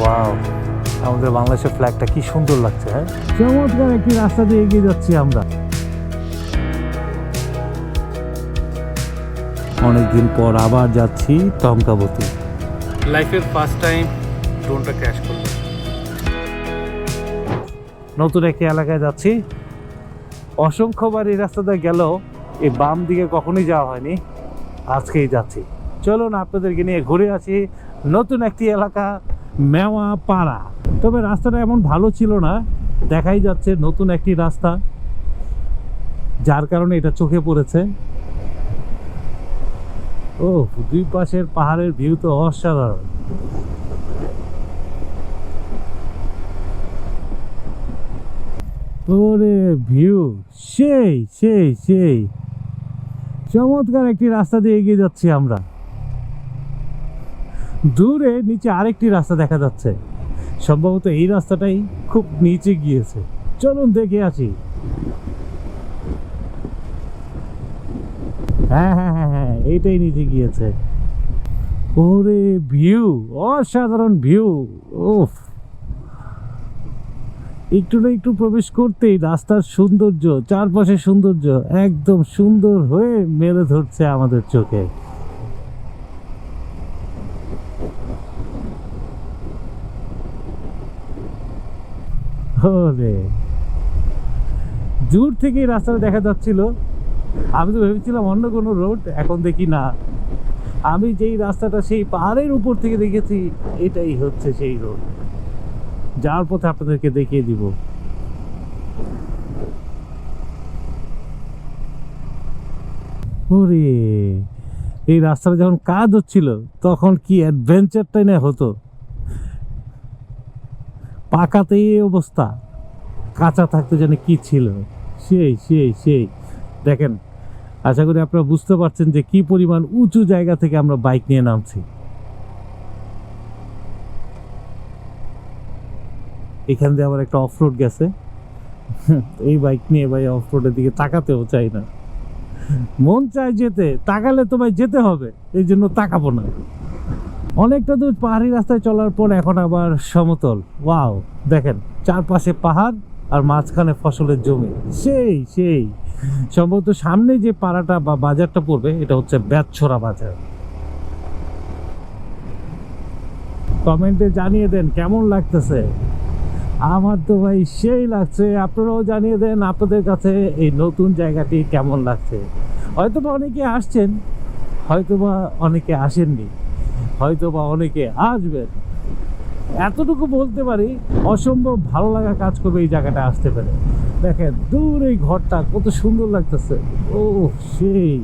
Wow আমাদের বাংলাদেশের ফ্ল্যাগটা কি সুন্দর লাগছে হ্যাঁ? চমৎকার একটি রাস্তা দিয়ে এগিয়ে যাচ্ছি আমরা। অনেকদিন পর আবার যাচ্ছি টঙ্কাবতী লাইফের ফার্স্ট টাইম ড্রোনটা ক্র্যাশ করল। নতুন একটি এলাকায় যাচ্ছি। অসংখ্যবার এই রাস্তাটা গেলেও এই বাম দিকে কখনোই যাওয়া হয়নি। আজকেই যাচ্ছি। চলুন আপনাদেরকে নিয়ে ঘুরে আছি নতুন একটি এলাকা মেওয়া পাড়া তবে রাস্তাটা এমন ভালো ছিল না, দেখাই যাচ্ছে নতুন একটি রাস্তা, যার কারণে এটা চোখে পড়েছে। ও, দুই পাশের পাহাড়ের ভিউ তো অসাধারণ। ওরে ভিউ, সেই সেই সেই। চমৎকার একটি রাস্তা দিয়ে এগিয়ে যাচ্ছি আমরা। দূরে নিচে আরেকটি রাস্তা দেখা যাচ্ছে। সম্ভবত এই রাস্তাটাই খুব নিচে গিয়েছে। চলুন দেখে আসি। হ্যাঁ হ্যাঁ হ্যাঁ হ্যাঁ এইটাই নিচে গিয়েছে। ওরে, ভিউ, অসাধারণ ভিউ। ওফ একটু না একটু প্রবেশ করতেই রাস্তার সৌন্দর্য চারপাশে সৌন্দর্য একদম সুন্দর হয়ে মেলে ধরছে আমাদের চোখে। ওরে দূর থেকে রাস্তাটা দেখা যাচ্ছিল। আমি তো ভেবেছিলাম অন্য কোনো রোড এখন দেখি না। আমি যেই রাস্তাটা সেই পাহাড়ের উপর থেকে দেখেছি, এটাই হচ্ছে সেই রোড যার পথে আপনাদেরকে দেখিয়ে দিব। ওরে, এই রাস্তাটা যখন কাজ হচ্ছিল, তখন কি অ্যাডভেঞ্চারটাই না হতো? পাকাতে এই অবস্থা। কাঁচা থাকতে যেন কি ছিল। সেই সেই সেই। দেখেন, আশা করি আপনারা বুঝতে পারছেন যে কি পরিমাণ উঁচু জায়গা থেকে আমরা বাইক নিয়ে নামছি। এখান দিয়ে আবার একটা অফরোড গেছে। এই বাইক নিয়ে ভাই অফরোডের দিকে তাকাতেও চাই না। মন চায় যেতে, তাকালে তো ভাই যেতে হবে। এই জন্য তাকাবো না। অনেকটা দূর পাহাড়ি রাস্তায় চলার পর এখন আবার সমতল। ওয়াও, দেখেন, চারপাশে পাহাড় আর মাঝখানে ফসলের জমি। সেই সেই। সম্ভবত সামনে যে পাড়াটা বা বাজারটা পড়বে, এটা হচ্ছে ব্যাতছড়া বাজার। কমেন্টে জানিয়ে দেন, কেমন লাগতেছে? আমার তো ভাই সেই লাগছে। আপনারাও জানিয়ে দেন আপনাদের কাছে এই নতুন জায়গাটি কেমন লাগছে। হয়তো বা অনেকে আসছেন হয়তো বা অনেকে আসেননি। হয়তো বা অনেকে আসবেন। এতটুকু বলতে পারি অসম্ভব ভালো লাগা কাজ করবে এই জায়গাটা আসতে পারে। দেখেন দূর এই ঘরটা কত সুন্দর লাগতেছে। ও সেই।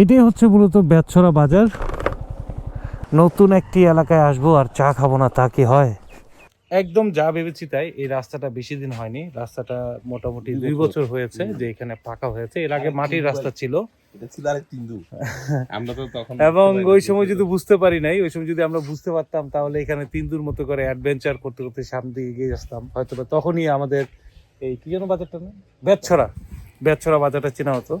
এটাই হচ্ছে মূলত বেতছড়া বাজার। নতুন একটি এলাকায় আসব আর চা খাব না তা কি হয়? একদম যা ভেবেছি তাই এই রাস্তাটা বেশি দিন হয়নি। রাস্তাটা মোটামুটি দুই বছর। হয়েছে যে এখানে পাকা হয়েছে। এর আগে মাটির রাস্তা ছিল। এবং ওই সময় যদি বুঝতে পারি নাই ওই সময় যদি আমরা বুঝতে পারতাম তাহলে এখানে তিনদুর মতো করে অ্যাডভেঞ্চার করতে করতে সামনে দিয়ে এগিয়ে আসতাম। হয়তো তখনই আমাদের এই কি যেন বাজারটা না বেতছড়া। বেতছড়া বাজারটা চেনা হতো।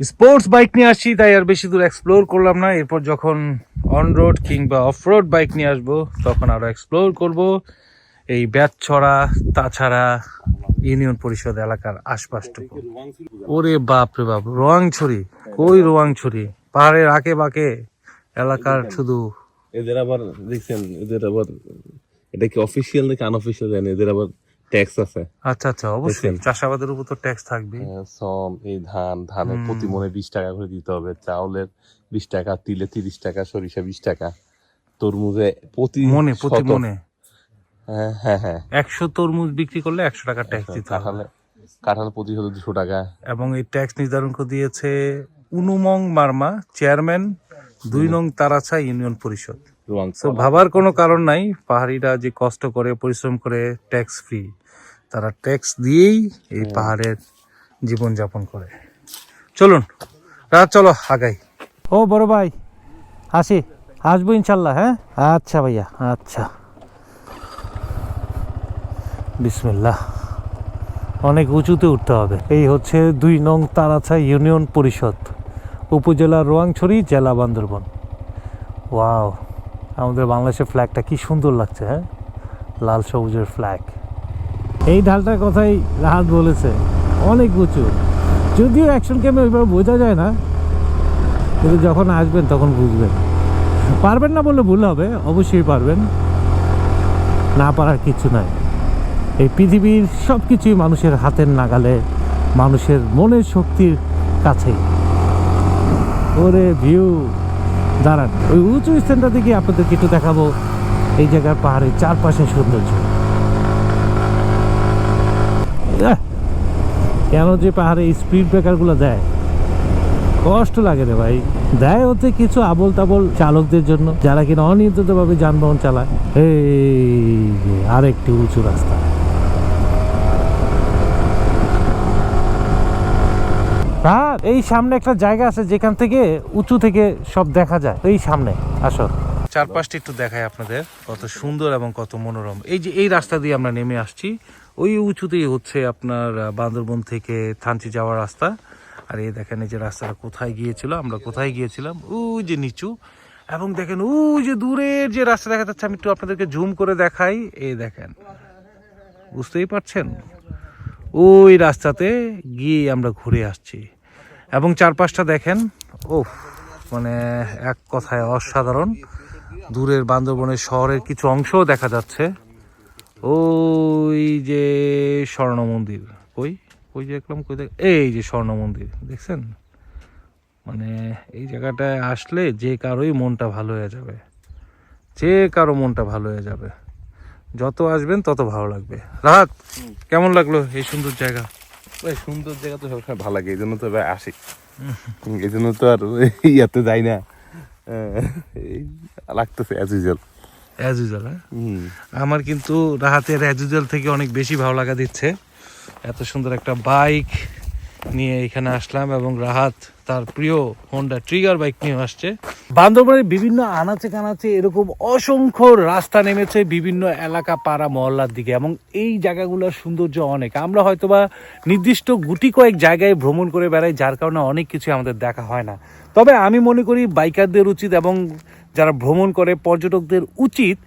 স্পোর্টস বাইক নিয়ে আসছি তাই আর বেশি দূর এক্সপ্লোর করলাম না। এরপর যখন অন রোড কিংবা অফ রোড বাইক নিয়ে আসব তখন আরও এক্সপ্লোর করব। এই বেতছড়া তাছাড়া ইউনিয়ন পরিষদ এলাকার আশপাশটুকু। ওরে বাপ রে বাপ রোয়াংছড়ি কই রোয়াংছড়ি পাহাড়ের আঁকে বাঁকে এলাকার শুধু এদের আবার দেখছেন এদের আবার এটা কি অফিসিয়াল নাকি আনঅফিসিয়াল জানি এদের আবার ট্যাক্স আছে। আচ্ছা আচ্ছা অবশ্যই। চাষাবাদের উপর তো ট্যাক্স থাকবে সম এই ধান ধানের প্রতি মনে বিশ টাকা করে দিতে হবে চাউলের বিশ টাকা তিলে তিরিশ টাকা সরিষা বিশ টাকা তরমুজে প্রতি মনে প্রতি মনে হ্যাঁ হ্যাঁ হ্যাঁ। একশো তরমুজ বিক্রি করলে একশো টাকা ট্যাক্স দিতে হবে। কাঁঠালে প্রতি হলো দুশো টাকা। এবং এই ট্যাক্স নির্ধারণ করে দিয়েছে উনুমং মার্মা চেয়ারম্যান দুই নং তারাছা ইউনিয়ন পরিষদ। তো ভাবার কোনো কারণ নাই পাহাড়িরা যে কষ্ট করে পরিশ্রম করে ট্যাক্স ফ্রি তারা ট্যাক্স দিয়েই এই পাহাড়ের জীবন যাপন করে। চলুন রাত চলো আগাই। ও বড় ভাই আসি। আসব ইনশাল্লাহ হ্যাঁ? আচ্ছা ভাইয়া আচ্ছা। বিসমিল্লাহ। অনেক উঁচুতে উঠতে হবে। এই হচ্ছে দুই নং তারাছা ইউনিয়ন পরিষদ, উপজেলা রোয়াংছড়ি, জেলা বান্দরবন। ওয়াও, আমাদের বাংলাদেশের ফ্ল্যাগটা কি সুন্দর লাগছে হ্যাঁ? লাল সবুজের ফ্ল্যাগ এই ঢালটার কথাই রাহাত বলেছে, অনেক উঁচু। যদিও অ্যাকশন ক্যামে ওইভাবে বোঝা যায় না, কিন্তু যখন আসবেন তখন বুঝবেন। পারবেন না বললে ভুল হবে, অবশ্যই পারবেন। না পারার কিছু নাই। এই পৃথিবীর সব কিছুই মানুষের হাতের নাগালে, মানুষের মনের শক্তির কাছেই ওরে ভিউ, দাঁড়ান, ওই উঁচু স্থানটা থেকে আপনাদেরকে একটু দেখাবো। এই জায়গার পাহাড়ের চারপাশে সৌন্দর্য! কেন যে পাহাড়ে স্পিড ব্রেকারগুলো দেয়? কষ্ট লাগে রে ভাই। দেয় হচ্ছে কিছু আবল তাবল চালকদের জন্য, যারা কিনা অনিয়ন্ত্রিতভাবে যানবাহন চালায়। এই আরেকটি উঁচু রাস্তা আর এই সামনে একটা জায়গা আছে যেখান থেকে উঁচু থেকে সব দেখা যায়। এই সামনে, আসো। চারপাশটা একটু দেখায় আপনাদের, কত সুন্দর এবং কত মনোরম। এই যে এই রাস্তা দিয়ে আমরা নেমে আসছি, ওই উঁচুতেই হচ্ছে আপনার বান্দরবন থেকে থানচি যাওয়ার রাস্তা। আর এই দেখেন, এই যে রাস্তাটা কোথায় গিয়েছিল, আমরা কোথায় গিয়েছিলাম? ওই যে নিচু। এবং দেখেন, ওই যে দূরের যে রাস্তা দেখা যাচ্ছে, আমি একটু আপনাদেরকে জুম করে দেখাই। এই দেখেন, বুঝতেই পারছেন? ওই রাস্তাতে গিয়ে আমরা ঘুরে আসছি। এবং চারপাশটা দেখেন ও মানে এক কথায় অসাধারণ। দূরের বান্দরবনের শহরের কিছু অংশও দেখা যাচ্ছে। ওই যে স্বর্ণ মন্দির। কই? কই দেখলাম, কই দেখ এই যে স্বর্ণ মন্দির, দেখছেন? মানে এই জায়গাটায় আসলে যে কারোই মনটা ভালো হয়ে যাবে। যে কারও মনটা ভালো হয়ে যাবে। যত আসবেন তত ভালো লাগবে। রাত কেমন লাগল এই সুন্দর জায়গা? ভাই সুন্দর জায়গা তো সবসময় ভালো লাগে এই জন্য তো ভাই আসি। এই জন্য তো আর ইয়াতে যাই না। লাগতেছে অ্যাজ ইউজুয়াল অ্যাজ ইউজুয়াল আমার কিন্তু রাহাতের অ্যাজুজাল থেকে অনেক বেশি ভালো লাগা দিচ্ছে। এত সুন্দর একটা বাইক নিয়ে এখানে আসলাম এবং রাহাত তার প্রিয় হোন্ডা ট্রিগার বাইক নিয়ে আসছে। বান্দরবানের বিভিন্ন আনাচে কানাচে এরকম অসংখ্য রাস্তা নেমেছে বিভিন্ন এলাকা, পাড়া, মহল্লার দিকে এবং এই জায়গাগুলোর সৌন্দর্য অনেক। আমরা হয়তোবা নির্দিষ্ট গুটি কয়েক জায়গায় ভ্রমণ করে বেড়াই, যার কারণে অনেক কিছু আমাদের দেখা হয় না। তবে আমি মনে করি বাইকারদের উচিত এবং যারা ভ্রমণ করে, পর্যটকদের উচিত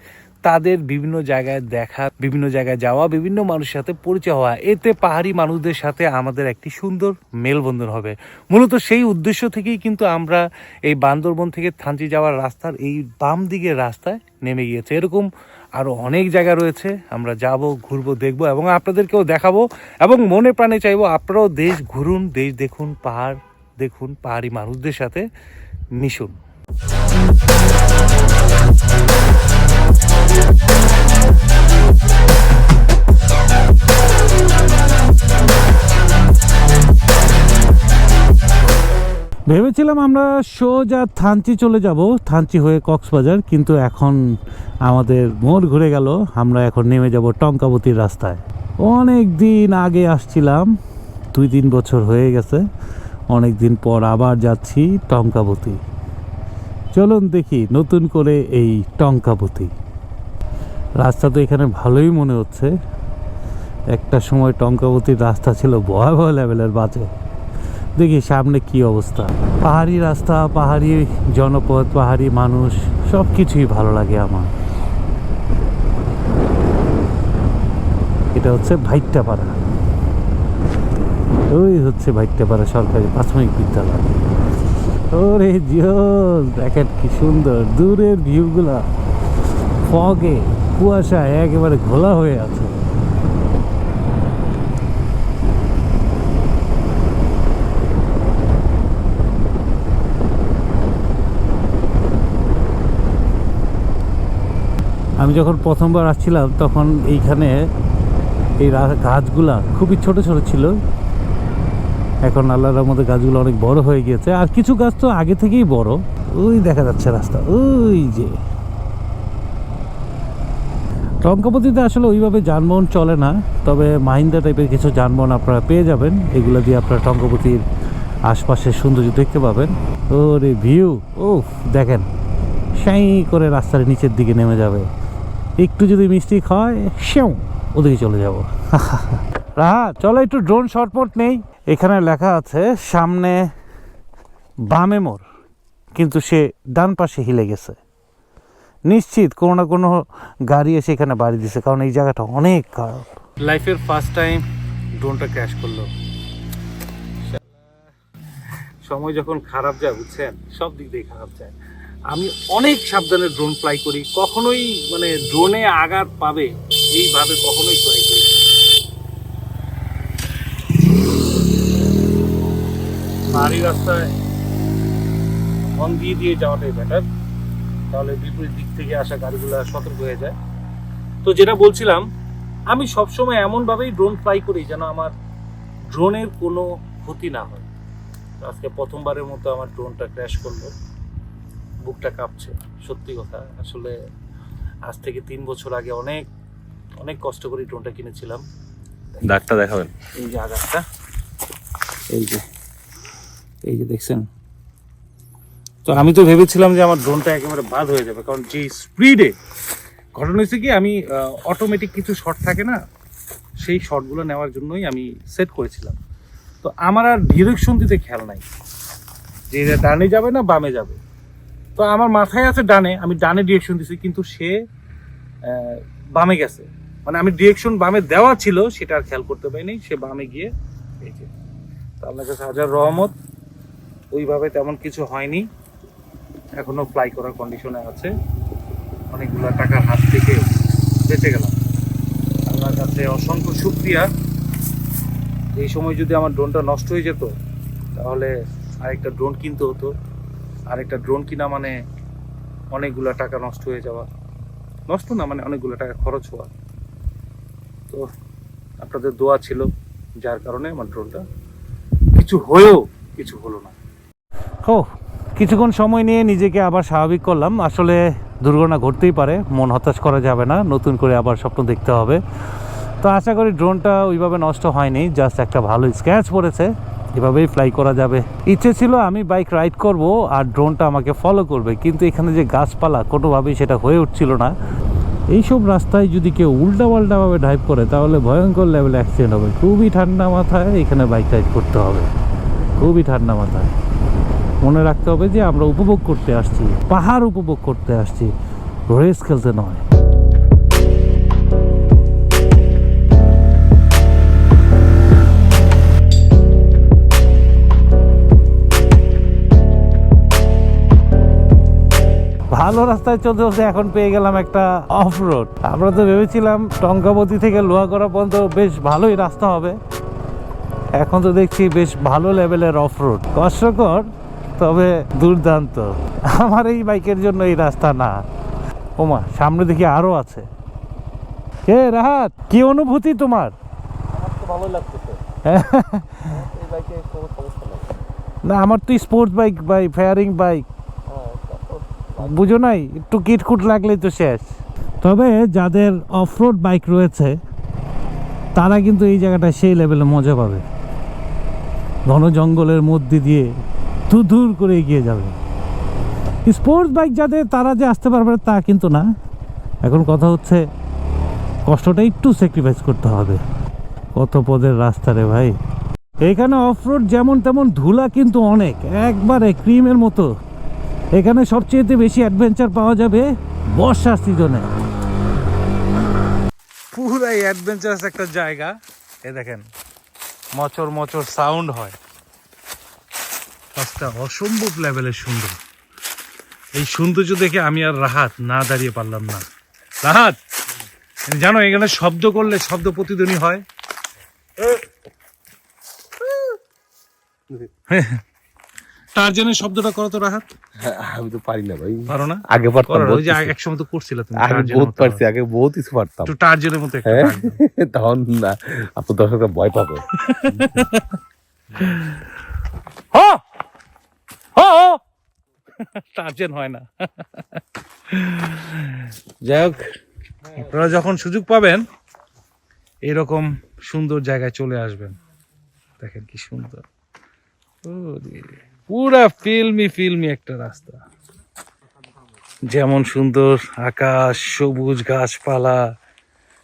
তাদের বিভিন্ন জায়গায় দেখা, বিভিন্ন জায়গায় যাওয়া, বিভিন্ন মানুষের সাথে পরিচয় হওয়া। এতে পাহাড়ি মানুষদের সাথে আমাদের একটি সুন্দর মেলবন্ধন হবে। মূলত সেই উদ্দেশ্য থেকেই কিন্তু আমরা এই বান্দরবন থেকে থানচি যাওয়ার রাস্তার এই বাম দিকের রাস্তায় নেমে গিয়েছে। এরকম আরও অনেক জায়গা রয়েছে। আমরা যাব, ঘুরবো, দেখব এবং আপনাদেরকেও দেখাবো এবং মনে প্রাণে চাইব আপনারাও দেশ ঘুরুন, দেশ দেখুন, পাহাড় দেখুন, পাহাড়ি মানুষদের সাথে মিশুন। ভেবেছিলাম আমরা সোজা থানচি চলে যাব, থানচি হয়ে কক্সবাজার, কিন্তু এখন আমাদের মোড় ঘুরে গেল, আমরা এখন নেমে যাব টঙ্কাবতীর রাস্তায়। অনেক দিন আগে আসছিলাম, দুই তিন বছর হয়ে গেছে, অনেক দিন পর আবার যাচ্ছি টঙ্কাবতী। চলুন দেখি নতুন করে এই টঙ্কাবতী। রাস্তা তো এখানে ভালোই মনে হচ্ছে। একটা সময় টঙ্কাবতীর রাস্তা ছিল ভয়াবহ লেভেলের বাজে। দেখি সামনে কি অবস্থা। পাহাড়ি রাস্তা, পাহাড়ি জনপদ, পাহাড়ি মানুষ সব কিছুই ভালো লাগে আমার। এটা হচ্ছে ভাইট্টাপাড়া। ওই হচ্ছে ভাইট্টাপাড়া সরকারি প্রাথমিক বিদ্যালয়। ওরে জিওস, দেখেন কি সুন্দর। দূরের ভিউগুলা ফগে কুয়াশা একেবারে ঘোলা হয়ে আছে। আমি যখন প্রথমবার আসছিলাম, তখন এইখানে এই গাছগুলা খুবই ছোট ছোট ছিল। এখন আল্লাহর মধ্যে গাছগুলো অনেক বড় হয়ে গিয়েছে। আর কিছু গাছ তো আগে থেকেই বড়। ওই দেখা যাচ্ছে রাস্তা। ওই যে টঙ্কাপতিতে আসলে ওইভাবে যানবাহন চলে না, তবে মাহিন্দা টাইপের কিছু যানবাহন আপনারা পেয়ে যাবেন। এগুলো দিয়ে আপনারা টঙ্কাপতির আশপাশের সৌন্দর্য দেখতে পাবেন। ওরে ভিউ ও দেখেন, সাই করে রাস্তার নিচের দিকে নেমে যাবে। একটু যদি মিষ্টি খায়, সেও ওদিকে চলে যাব। রাহা, চলো একটু ড্রোন শটপট নেই। এখানে লেখা আছে, সামনে বামে মোর কিন্তু সে ডান পাশে হিলে গেছে। নিশ্চিত কোনো না কোনো গাড়ি এসে এখানে বাড়ি দিছে, কারণ এই জায়গাটা অনেক খারাপ। লাইফের ফার্স্ট টাইম ড্রোনটা ক্র্যাশ করল। সময় যখন খারাপ যায়, বুঝছেন? সব দিক দিয়ে খারাপ যায়। আমি অনেক সাবধানে ড্রোন ফ্লাই করি। কখনোই মানে ড্রোনে আঘাত পাবে, এইভাবে কখনোই ফ্লাই করি। পাহাড়ি রাস্তায় হর্ন দিয়ে দিয়ে যাওয়াটাই বেটার তাহলে বিপরীত দিক থেকে আসা গাড়িগুলো সতর্ক হয়ে যায়। তো যেটা বলছিলাম আমি সবসময় এমনভাবেই ড্রোন ফ্লাই করি যেন আমার ড্রোনের কোনো ক্ষতি না হয়। আজকে প্রথমবারের মতো আমার ড্রোনটা ক্র্যাশ করল। বুকটা কাঁপছে সত্যি কথা। আসলে আজ থেকে তিন বছর আগে অনেক অনেক কষ্ট করে ড্রোনটা কিনেছিলাম। ডাকটা দেখাবেন। এই যে আঘাতটা এই যে এই যে দেখছেন? তো আমি তো ভেবেছিলাম যে আমার ড্রোনটা একেবারে বাদ হয়ে যাবে, কারণ যে স্পিডে ঘটনা হয়েছে কি, আমি অটোমেটিক কিছু শট থাকে না, সেই শটগুলো নেওয়ার জন্যই আমি সেট করেছিলাম। তো আমার আর ডিরেকশন দিতে খেয়াল নাই, যে এটা ডানে যাবে না বামে যাবে। তো আমার মাথায় আছে ডানে, আমি ডানে ডিরেকশন দিছি, কিন্তু সে বামে গেছে। মানে আমি ডিরেকশন বামে দেওয়া ছিল, সেটা আর খেয়াল করতে পারিনি, সে বামে গিয়ে যে, তো আপনার কাছে হাজার রহমত, ওইভাবে তেমন কিছু হয়নি। এখনও ফ্লাই করার কন্ডিশনে আছে। অনেকগুলো টাকার হাত থেকে বেঁচে গেলাম। আপনার কাছে অসংখ্য শুক্রিয়া। এই সময় যদি আমার ড্রোনটা নষ্ট হয়ে যেত, তাহলে আরেকটা ড্রোন কিনতে হতো। আরেকটা ড্রোন কিনা মানে অনেকগুলো টাকা নষ্ট হয়ে যাওয়া। নষ্ট না মানে অনেকগুলো টাকা খরচ হওয়া। তো আপনাদের দোয়া ছিল, যার কারণে আমার ড্রোনটা কিছু হয়েও কিছু হলো না। ও কিছুক্ষণ সময় নিয়ে নিজেকে আবার স্বাভাবিক করলাম। আসলে দুর্ঘটনা ঘটতেই পারে, মন হতাশ করা যাবে না, নতুন করে আবার স্বপ্ন দেখতে হবে। তো আশা করি ড্রোনটা ওইভাবে নষ্ট হয়নি, জাস্ট একটা ভালো স্ক্র্যাচ পড়েছে, এভাবেই ফ্লাই করা যাবে। ইচ্ছে ছিল আমি বাইক রাইড করব আর ড্রোনটা আমাকে ফলো করবে, কিন্তু এখানে যে গাছপালা, কোনোভাবেই সেটা হয়ে উঠছিল না। এইসব রাস্তায় যদি কেউ উল্টা পাল্টাভাবে ড্রাইভ করে, তাহলে ভয়ঙ্কর লেভেলে অ্যাক্সিডেন্ট হবে। খুবই ঠান্ডা মাথায় এখানে বাইক রাইড করতে হবে। খুবই ঠান্ডা মাথায়। মনে রাখতে হবে যে আমরা উপভোগ করতে আসছি। পাহাড় উপভোগ করতে আসছি। রেস খেলতে নয়। ভালো রাস্তায় চলতে চলতে এখন পেয়ে গেলাম একটা অফ রোড আমরা তো ভেবেছিলাম টঙ্কাবতী থেকে লোহাগড়া পর্যন্ত বেশ ভালোই রাস্তা হবে। এখন তো দেখছি বেশ ভালো লেভেলের অফ রোড কষ্টকর তবে দুর্দান্ত। আমার এই বাইকের জন্য এই রাস্তা না। ওমা সামনে দেখি আরও আছে। কে রাহাত কি অনুভূতি তোমার? ভালো লাগতেছে। না আমার তো sports bike by fairing bike বুঝো নাই একটু কিটকুট লাগলেই তো শেষ। তবে যাদের অফরোড বাইক রয়েছে তারা কিন্তু এই জায়গাটা সেই লেভেলে মজা পাবে। ঘন জঙ্গলের মধ্যে দিয়ে দূর করে এগিয়ে যাবে। স্পোর্টস বাইক যাদের তারা যে আসতে পারবে তা কিন্তু না। এখন কথা হচ্ছে, কষ্টটা একটু স্যাক্রিফাইস করতে হবে। কত পদের রাস্তা রে ভাই। এখানে অফরোড যেমন তেমন ধুলা কিন্তু অনেক। একবারে ক্রিমের মতো। এখানে সবচেয়ে বেশি অ্যাডভেঞ্চার পাওয়া যাবে বর্ষার সিজনে পুরাই অ্যাডভেঞ্চারাস একটা জায়গা। এ দেখেন, মচর মচর সাউন্ড হয়। রাস্তা অসম্ভব লেভেলের সুন্দর। এই সৌন্দর্য দেখে আমি আর রাহাত না দাঁড়িয়ে পারলাম না। রাহাত জানো এখানে শব্দ করলে শব্দ প্রতিধ্বনি হয়? টার্জেনের শব্দটা করো তো রাহাত। আমি তো পারি না ভাই। পারো না? আগে পারতাম ওই যে এক সময় তো করছিল তুমি আগে বহুত। পারছি আগে বহুত কিছু পারতাম। একটু টার্জেনের মতো একটা হ্যাঁ তখন না আপনার দর্শকরা ভয় পাবে। হ! হ! টার্জেন হয় না। যাই হোক, আপনারা যখন সুযোগ পাবেন, এরকম সুন্দর জায়গায় চলে আসবেন। দেখেন কি সুন্দর। পুরা ফিল্মি ফিল্মি একটা রাস্তা। যেমন সুন্দর আকাশ, সবুজ গাছপালা।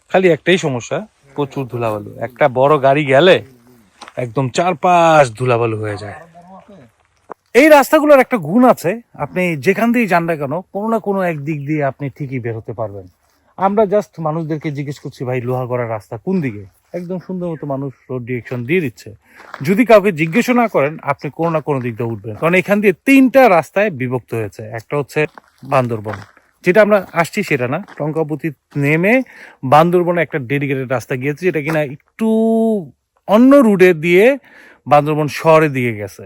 খালি একটাই সমস্যা, প্রচুর ধুলাবালু। একটা বড় গাড়ি গেলে একদম চারপাশ ধুলাবালু হয়ে যায়। এই রাস্তাগুলোর একটা গুণ আছে, আপনি যেখান দিয়ে যান না কেন, কোনো না কোনো এক দিক দিয়ে আপনি ঠিকই বের হতে পারবেন। আমরা জাস্ট মানুষদেরকে জিজ্ঞেস করছি, ভাই, লোহা করার রাস্তা কোন দিকে? একদম সুন্দর মতো মানুষ রোড ডিরেকশন দিয়ে দিচ্ছে। যদি কাউকে জিজ্ঞেস না করেন, আপনি কোনো না কোনো দিক দিয়ে উঠবেন। কারণ এখান দিয়ে তিনটা রাস্তায় বিভক্ত হয়েছে। একটা হচ্ছে বান্দরবন। যেটা আমরা আসছি সেটা না। টঙ্কাপতি নেমে বান্দরবনে একটা ডেডিকেটেড রাস্তা গিয়েছে, যেটা কিনা একটু অন্য রুটে দিয়ে বান্দরবন শহরের দিকে গেছে।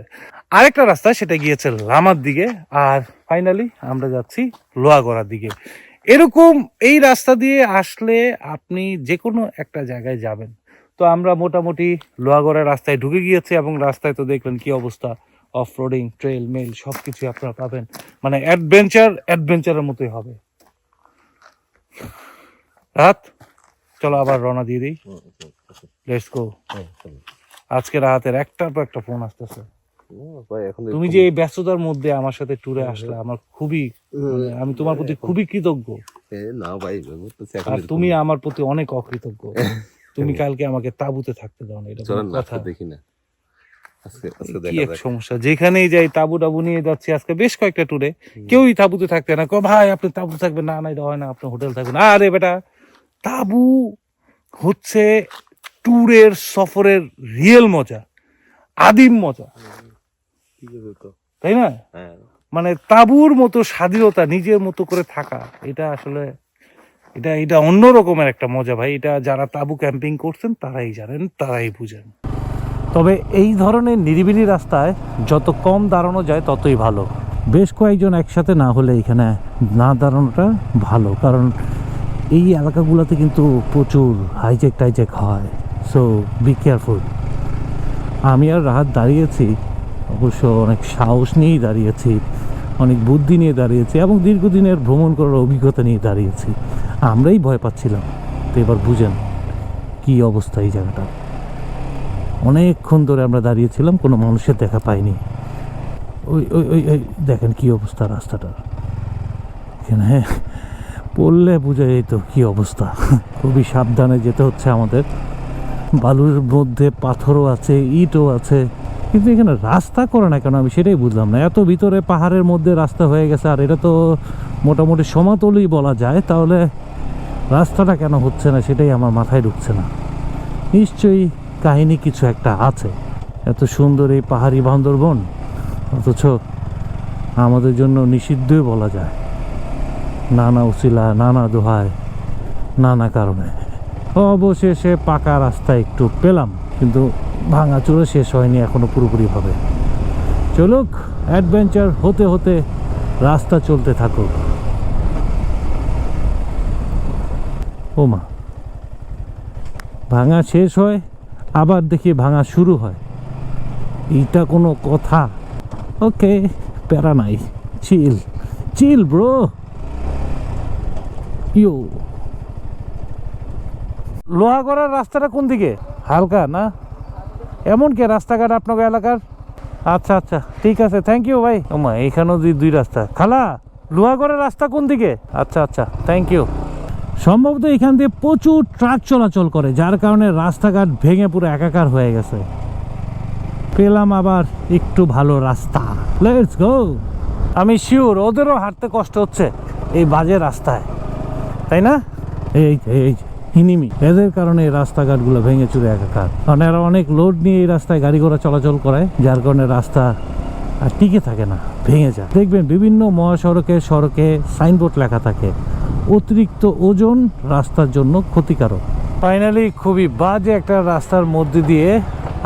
আরেকটা রাস্তা সেটা গিয়েছে লামার দিকে। আর ফাইনালি আমরা যাচ্ছি লোহাগড়ার দিকে। এরকম এই রাস্তা দিয়ে আসলে আপনি যে কোনো একটা জায়গায় যাবেন। তো আমরা মোটামুটি লোহাগড়ার রাস্তায় ঢুকে গিয়েছি এবং রাস্তায় তো দেখলেন কি অবস্থা। অফ রোডিং ট্রেল মেল সব কিছু আপনারা পাবেন। মানে অ্যাডভেঞ্চার অ্যাডভেঞ্চারের মতোই হবে। রাত চলো আবার রওনা দিয়ে দিই। লেটস গো আজকে রাতের একটার পর একটা ফোন আসতেছে। তুমি যে এই ব্যস্ততার মধ্যে আমার সাথে ট্যুরে আসলে আমার খুবই মানে আমি তোমার প্রতি খুবই কৃতজ্ঞ। না ভাই আর তুমি আমার প্রতি অনেক অকৃতজ্ঞ। তুমি কালকে আমাকে তাবুতে থাকতে দাও না এটা কথা। দেখি না। সমস্যা যেখানেই যাই তাবু টাবু নিয়ে যাচ্ছি আজকে বেশ কয়েকটা ট্যুরে কেউই তাবুতে থাকতে না কো ভাই আপনি তাবু থাকবেন না না এটা হয় না আপনি হোটেল থাকবেন। আরে বেটা তাবু হচ্ছে ট্যুরের সফরের রিয়েল মজা আদিম মজা। ঠিক আছে তো। তাই না? হ্যাঁ। মানে তাবুর মতো স্বাধীনতা নিজের মতো করে থাকা এটা আসলে এটা এটা অন্য রকমের একটা মজা ভাই। এটা যারা তাবু ক্যাম্পিং করছেন তারাই জানেন তারাই বুঝেন। তবে এই ধরনের নিরিবিলি রাস্তায় যত কম দাঁড়ানো যায় ততই ভালো। বেশ কয়েকজন একসাথে না হলে এখানে না দাঁড়ানোটা ভালো কারণ এই এলাকাগুলোতে কিন্তু প্রচুর হাইজেক টাইজেক হয়। সো বি কেয়ারফুল আমি আর রাহাত দাঁড়িয়েছি, অবশ্য অনেক সাহস নিয়েই দাঁড়িয়েছি, অনেক বুদ্ধি নিয়ে দাঁড়িয়েছি এবং দীর্ঘদিনের ভ্রমণ করার অভিজ্ঞতা নিয়ে দাঁড়িয়েছি। আমরাই ভয় পাচ্ছিলাম। তো এবার বুঝেন কী অবস্থা এই জায়গাটা। অনেকক্ষণ ধরে আমরা দাঁড়িয়েছিলাম, কোনো মানুষের দেখা পাইনি। ওই ওই ওই ওই, দেখেন কী অবস্থা রাস্তাটার। এখানে পড়লে বোঝা যেত কী অবস্থা। খুবই সাবধানে যেতে হচ্ছে আমাদের। বালুর মধ্যে পাথরও আছে, ইটও আছে। কিন্তু এখানে রাস্তা করে না কেন? আমি সেটাই বুঝলাম না। এত ভিতরে পাহাড়ের মধ্যে রাস্তা হয়ে গেছে, আর এটা তো মোটামুটি সমাতলই বলা যায়। তাহলে রাস্তাটা কেন হচ্ছে না? সেটাই আমার মাথায় ঢুকছে না। নিশ্চয়ই কাহিনী কিছু একটা আছে। এত সুন্দর এই পাহাড়ি বান্দরবন, অথচ আমাদের জন্য নিষিদ্ধই বলা যায়। নানা উচিলা, নানা দোহায়, নানা কারণে। অবশেষে পাকা রাস্তা একটু পেলাম, কিন্তু ভাঙা ভাঙাচুরো শেষ হয়নি এখনও পুরোপুরিভাবে। চলুক অ্যাডভেঞ্চার হতে হতে রাস্তা চলতে থাকুক। ওমা, ভাঙা শেষ হয়, আবার দেখি ভাঙা শুরু হয়। এইটা কোনো কথা? ওকে, প্যারা নাই। চিল চিল ব্রো। ইউ লোহাগড়ার রাস্তাটা কোন দিকে? হালকা, না? এমন কে রাস্তাঘাট আপনার এলাকার? আচ্ছা আচ্ছা ঠিক আছে থ্যাংক ইউ ভাই। ওমা এখানেও দুই দুই রাস্তা। খালা, লোহাগড়ের রাস্তা কোন দিকে? আচ্ছা আচ্ছা থ্যাংক ইউ সম্ভবত এখান দিয়ে প্রচুর ট্রাক চলাচল করে, যার কারণে রাস্তাঘাট ভেঙে পুরো একাকার হয়ে গেছে। পেলাম আবার একটু ভালো রাস্তা। লেটস গো আমি শিওর ওদেরও হাঁটতে কষ্ট হচ্ছে, এই বাজে রাস্তায়। তাই না? এই এই হিনিমি। এদের কারণে এই রাস্তাঘাটগুলো ভেঙে চুরে একাকার। কারণ এরা অনেক লোড নিয়ে এই রাস্তায় গাড়ি ঘোড়া চলাচল করায়, যার কারণে রাস্তা আর টিকে থাকে না, ভেঙে যায়। দেখবেন বিভিন্ন মহাসড়কে সড়কে সাইনবোর্ড লেখা থাকে, অতিরিক্ত ওজন রাস্তার জন্য ক্ষতিকারক। ফাইনালি খুবই বাজে একটা রাস্তার মধ্যে দিয়ে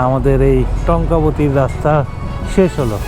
আমাদের এই টঙ্কাবতীর রাস্তা শেষ হলো।